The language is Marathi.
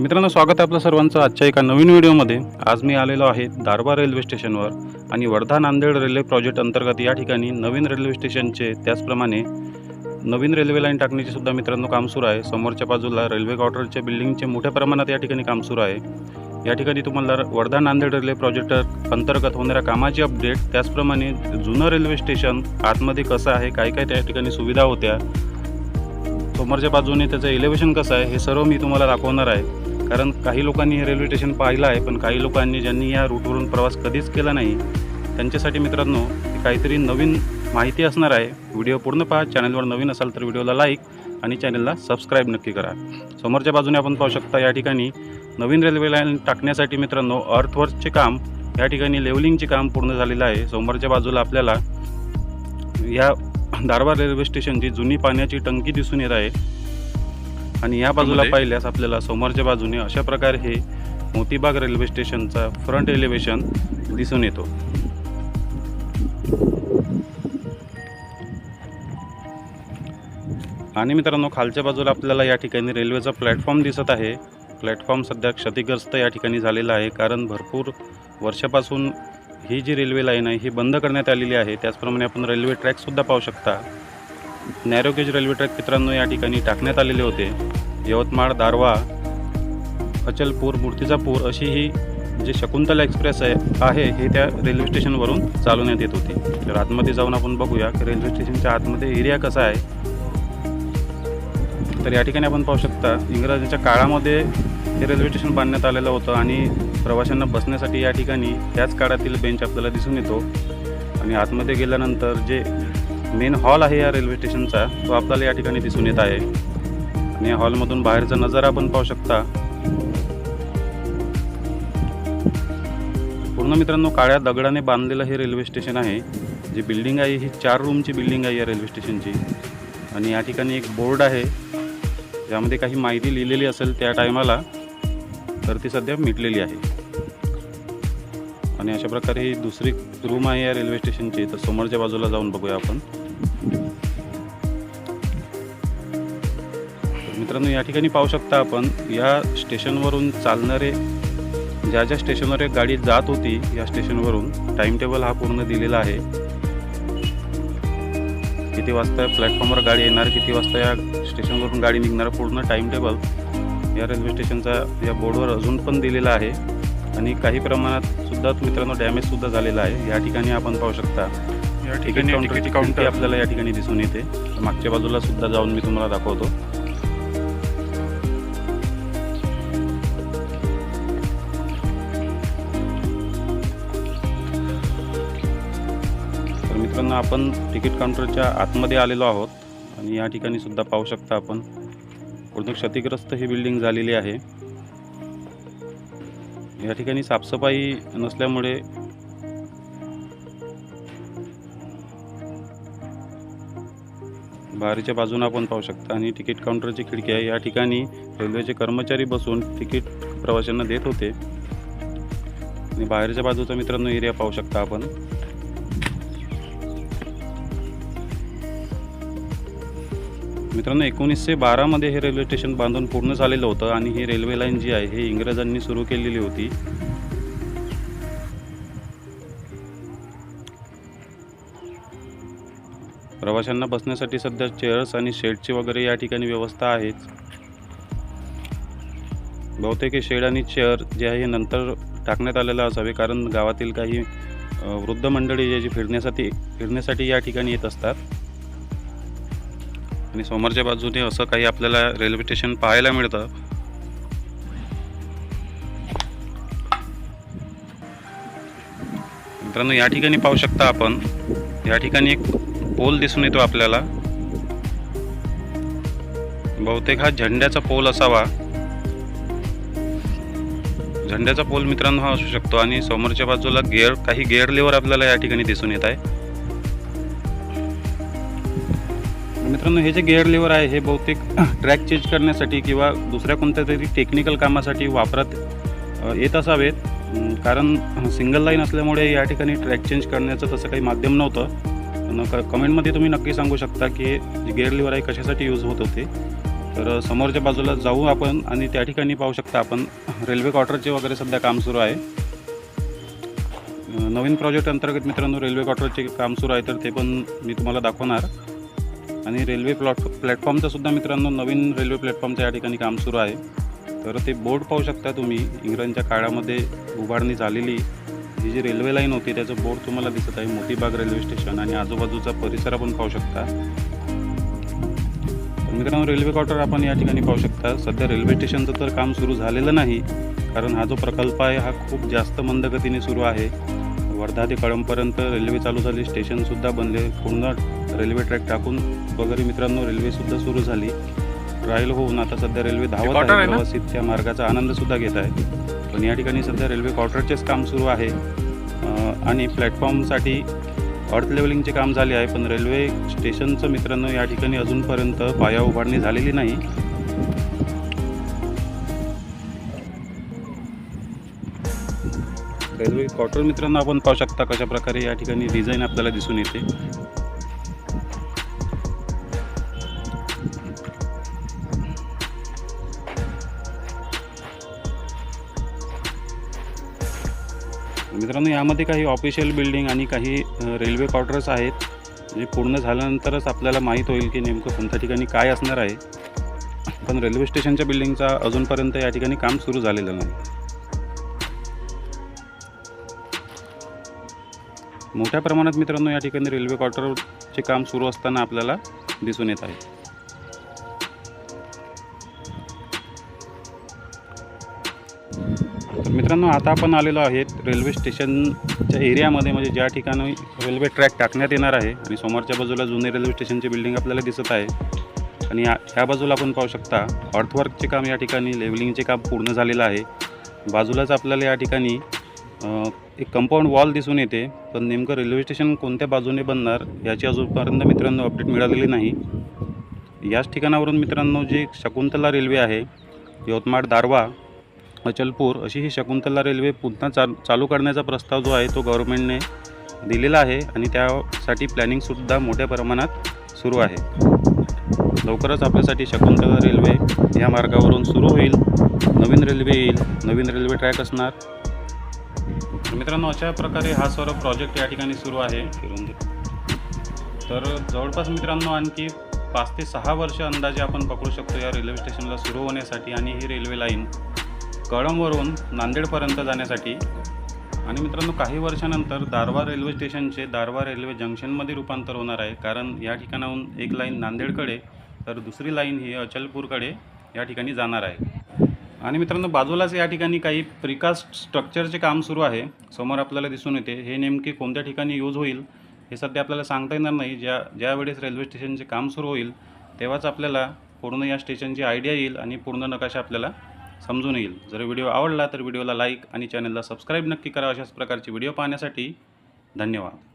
मित्रांनो स्वागत आहे आपलं सर्वांचं आजच्या एका नवीन व्हिडिओमध्ये. आज मी आलेलो आहे दारबा रेल्वे स्टेशनवर आणि वर्धा नांदेड रेल्वे प्रोजेक्ट अंतर्गत या ठिकाणी नवीन रेल्वे स्टेशनचे त्याचप्रमाणे नवीन रेल्वे लाईन टाकण्याचे सुद्धा मित्रांनो काम सुरू आहे. समोरच्या बाजूला रेल्वे क्वार्टरच्या बिल्डिंगचे मोठ्या प्रमाणात या ठिकाणी काम सुरू आहे. या ठिकाणी तुम्हाला वर्धा नांदेड रेल्वे प्रोजेक्ट अंतर्गत होणाऱ्या कामाची अपडेट त्याचप्रमाणे जुनं रेल्वे स्टेशन आतमध्ये कसं आहे काय काय त्या ठिकाणी सुविधा होत्या समोरच्या बाजूने त्याचं एलिव्हेशन कसं आहे हे सर्व मी तुम्हाला दाखवणार आहे. कारण काही लोकांनी हे रेल्वे स्टेशन पाहिलं आहे पण काही लोकांनी ज्यांनी या रूटवरून प्रवास कधीच केला नाही त्यांच्यासाठी मित्रांनो काहीतरी नवीन माहिती असणार आहे. व्हिडिओ पूर्ण पहा चॅनलवर नवीन असाल तर व्हिडिओला लाईक आणि चॅनलला सबस्क्राईब नक्की करा. समोरच्या बाजूने आपण पाहू शकता या ठिकाणी नवीन रेल्वे लाईन टाकण्यासाठी मित्रांनो अर्थवर्कचे काम या ठिकाणी लेवलिंगचे काम पूर्ण झालेलं आहे. समोरच्या बाजूला आपल्याला या दारवा रेल्वे स्टेशनची जुनी पाण्याची टंकी दिसून येत आहे. आणि या बाजूला पाहिल्यास आपल्याला समोरच्या बाजूने अशा प्रकारे हे मोतीबाग रेल्वे स्टेशनचा फ्रंट एलिव्हेशन दिसून येतो. आणि मित्रांनो खालच्या बाजूला आपल्याला या ठिकाणी रेल्वेचा प्लॅटफॉर्म दिसत आहे. प्लॅटफॉर्म सध्या क्षतिग्रस्त या ठिकाणी झालेला आहे कारण भरपूर वर्षापासून ही जी रेल्वे लाईन आहे ही बंद करण्यात आलेली आहे. त्याचप्रमाणे आपण रेल्वे ट्रॅकसुद्धा पाहू शकता. नॅरोगेज रेल्वे ट्रॅक मित्रांनो या ठिकाणी टाकण्यात आलेले होते यवतमाळ दारवा अचलपूर मूर्तिजापूर अशी ही जी शकुंतला एक्सप्रेस आहे आहे हे त्या रेल्वे स्टेशनवरून चालवण्यात येत होती. तर आतमध्ये जाऊन आपण बघूया की रेल्वे स्टेशनच्या आतमध्ये एरिया कसा आहे. तर या ठिकाणी आपण पाहू शकता इंग्रजांच्या काळामध्ये हे रेल्वे स्टेशन बांधण्यात आलेलं होतं आणि प्रवाशांना बसण्यासाठी या ठिकाणी त्याच काळातील बेंच आपल्याला दिसून येतो. आणि आतमध्ये गेल्यानंतर जे मेन हॉल आहे या रेल्वे स्टेशनचा. तो आपल्याला या ठिकाणी दिसून येत आहे. आणि या हॉलमधून बाहेरचा नजारा आपण पाहू शकता. पूर्ण मित्रांनो काळ्या दगडाने बांधलेलं हे रेल्वे स्टेशन आहे. जी बिल्डिंग आहे ही चार रूमची बिल्डिंग आहे या रेल्वे स्टेशनची. आणि या ठिकाणी एक बोर्ड आहे. ज्यामध्ये काही माहिती लिहिलेली असेल त्या टायमाला तर ती सध्या मिटलेली आहे. आणि अशा प्रकारे ही दुसरी रूम आहे या रेल्वे स्टेशनची. तर समोरच्या बाजूला जाऊन बघूया आपण. मित्रांनो या ठिकाणी पाहू शकता आपण या स्टेशनवरून चालणारे ज्या ज्या स्टेशनवर एक गाडी जात होती या स्टेशनवरून टाइम टेबल हा पूर्ण दिलेला आहे. किती वाजता प्लॅटफॉर्मवर गाडी येणार किती वाजता या स्टेशनवरून गाडी निघणार पूर्ण टाइम टेबल या रेल्वे स्टेशनचा या बोर्डवर अजून पण दिलेला आहे. आणि काही प्रमाणात सुद्धा मित्रांनो डॅमेज सुद्धा झालेला आहे. या ठिकाणी आपण पाहू शकता. या ठिकाणी काउंटर आपल्याला या ठिकाणी दिसून येते. मागच्या बाजूला सुद्धा जाऊन मी तुम्हाला दाखवतो. तर मित्रांनो आपण तिकीट काउंटरच्या आतमध्ये आलेलो आहोत. आणि या ठिकाणी सुद्धा पाहू शकता आपण. पूर्ण क्षतिग्रस्त ही बिल्डिंग झालेली आहे. या ठिकाणी साफसफाई नसल्यामुळे बाहेरच्या बाजूने आपण पाहू शकता. आणि तिकीट काउंटरची खिडकी आहे. या ठिकाणी रेल्वेचे कर्मचारी बसून तिकीट प्रवाशांना देत होते. आणि बाहेरच्या बाजूचा मित्रांनो एरिया पाहू शकता आपण. मित्रांनो एकोणीसशे बारामध्ये हे रेल्वे स्टेशन बांधून पूर्ण झालेलं होतं आणि ही रेल्वे लाईन जी आहे हे इंग्रजांनी सुरू केलेली होती. प्रवाशांना बसण्यासाठी सध्या चेअर्स आणि शेडची वगैरे या ठिकाणी व्यवस्था आहेच बहुतेक हे शेड आणि चेअर जे आहे हे नंतर टाकण्यात आलेलं असावे कारण गावातील काही वृद्ध मंडळी जे जी फिरण्यासाठी फिरण्यासाठी या ठिकाणी येत असतात. आणि समोरच्या बाजूने असं काही आपल्याला रेल्वे स्टेशन पाहायला मिळतं. मित्रांनो या ठिकाणी पाहू शकता आपण. या ठिकाणी एक पोल दिसून येतो आपल्याला. बहुतेक हा झेंड्याचा पोल असावा. झेंड्याचा पोल मित्रांनो हा असू शकतो. आणि समोरच्या बाजूला गेअर काही गेअर लेवर आपल्याला या ठिकाणी दिसून येत आहे. मित्रांनो हे जे गेअर लिव्हर आहे हे बहुतेक ट्रॅक चेंज करण्यासाठी किंवा दुसऱ्या कोणत्या तरी टेक्निकल कामासाठी वापरात येत असावेत. कारण सिंगल लाईन असल्यामुळे या ठिकाणी ट्रॅक चेंज करण्याचं तसं काही माध्यम नव्हतं. क कमेंटमध्ये तुम्ही नक्की सांगू शकता की जे गेअर लिव्हर आहे कशासाठी यूज होत होते. तर समोरच्या बाजूला जाऊ आपण आणि त्या ठिकाणी पाहू शकता आपण रेल्वे क्वार्टरचे वगैरे सध्या काम सुरू आहे. नवीन प्रोजेक्ट अंतर्गत मित्रांनो रेल्वे क्वार्टरचे काम सुरू आहे तर ते पण मी तुम्हाला दाखवणार. आणि रेल्वे प्लॉट प्लॅटफॉर्मचं सुद्धा मित्रांनो नवीन रेल्वे प्लॅटफॉर्मचं या ठिकाणी काम सुरू आहे. तर ते बोर्ड पाहू शकता तुम्ही इंग्रजांच्या काळामध्ये उभारणी झालेली ही जी रेल्वे लाईन होती त्याचं बोर्ड तुम्हाला दिसत आहे मोतीबाग रेल्वे स्टेशन आणि आजूबाजूचा परिसर आपण पाहू शकता. मित्रांनो रेल्वे क्वार्टर आपण या ठिकाणी पाहू शकता. सध्या रेल्वे स्टेशनचं तर काम सुरू झालेलं नाही कारण हा जो प्रकल्प आहे हा खूप जास्त मंद गतीने सुरू आहे. वर्धा ते कळंबपर्यंत रेल्वे चालू झाली. स्टेशनसुद्धा बनले. पूर्ण रेल्वे ट्रॅक टाकून वगैरे मित्रांनो रेल्वेसुद्धा सुरू झाली. ट्रायल होऊन आता सध्या रेल्वे धावत आहे? व्यवस्थित त्या मार्गाचा आनंदसुद्धा घेत आहे. पण या ठिकाणी सध्या रेल्वे क्वार्टरचेच काम सुरू आहे. आणि प्लॅटफॉर्मसाठी अर्थ लेवलिंगचे काम झाले आहे. पण रेल्वे स्टेशनचं मित्रांनो या ठिकाणी अजूनपर्यंत पाया उभारणी झालेली नाही. रेल्वे क्वार्टर मित्रांनो आपण पाहू शकता कशा प्रकारे या ठिकाणी डिझाईन आपल्याला दिसून येते. मित्रांनो यामध्ये काही ऑफिशियल बिल्डिंग आणि काही रेल्वे क्वार्टर्स आहेत. जे पूर्ण झाल्यानंतरच आपल्याला माहीत होईल की नेमकं कोणत्या ठिकाणी काय असणार आहे. पण रेल्वे स्टेशनच्या बिल्डिंगचा अजूनपर्यंत या ठिकाणी काम सुरू झालेलं नाही. मोठ्या प्रमाणात मित्रांनो या ठिकाणी रेल्वे क्वार्टरचे काम सुरू असताना आपल्याला दिसून येत आहे. तर मित्रांनो आता आपण आलेलो आहेत रेल्वे स्टेशनच्या एरियामध्ये म्हणजे ज्या ठिकाणी रेल्वे ट्रॅक टाकण्यात येणार आहे आणि समोरच्या बाजूला जुने रेल्वे स्टेशनची बिल्डिंग आपल्याला दिसत आहे. आणि या ह्या बाजूला आपण पाहू शकता अर्थवर्कचे काम या ठिकाणी लेवलिंगचे काम पूर्ण झालेलं आहे. बाजूलाच आपल्याला या ठिकाणी एक कंपाऊंड वॉल दिसून येते पण नेमकं रेल्वे स्टेशन कोणत्या बाजूने बनणार याची अजूनपर्यंत मित्रांनो अपडेट मिळालेली नाही. याच ठिकाणावरून मित्रांनो जी शकुंतला रेल्वे आहे यवतमाळ दारवा अचलपूर अशी ही शकुंतला रेल्वे पुन्हा चाल चालू करण्याचा प्रस्ताव जो आहे तो गव्हर्मेंटने दिलेला आहे आणि त्यासाठी प्लॅनिंगसुद्धा मोठ्या प्रमाणात सुरू आहे. लवकरच आपल्यासाठी शकुंतला रेल्वे या मार्गावरून सुरू होईल. नवीन रेल्वे येईल नवीन रेल्वे ट्रॅक असणार. मित्रांनो अशा प्रकारे हा सर्व प्रोजेक्ट या ठिकाणी सुरू आहे फिरून तर जवळपास मित्रांनो आणखी पाच ते सहा वर्ष अंदाजे आपण पकडू शकतो या रेल्वे स्टेशनला सुरू होण्यासाठी आणि ही रेल्वे लाईन कळंबवरून नांदेडपर्यंत जाण्यासाठी. आणि मित्रांनो काही वर्षानंतर दारवा रेल्वे स्टेशनचे दारवा रेल्वे जंक्शनमध्ये रूपांतर होणार आहे. कारण या ठिकाणाहून एक लाईन नांदेडकडे तर दुसरी लाईन ही अचलपूरकडे या ठिकाणी जाणार आहे. आणि मित्रांनो बाजूलाच या ठिकाणी काही प्रिकास्ट स्ट्रक्चरचे काम सुरू आहे. समोर आपल्याला दिसून येते हे नेमके कोणत्या ठिकाणी यूज होईल हे सध्या आपल्याला सांगता येणार नाही. ज्या ज्यावेळेस रेल्वे स्टेशनचे काम सुरू होईल तेव्हाच आपल्याला पूर्ण या स्टेशनची आयडिया येईल आणि पूर्ण नकाशा आपल्याला समजून येईल. जर व्हिडिओ आवडला तर व्हिडिओला लाईक आणि चॅनलला सबस्क्राईब नक्की करा. अशाच प्रकारचे व्हिडिओ पाहण्यासाठी धन्यवाद.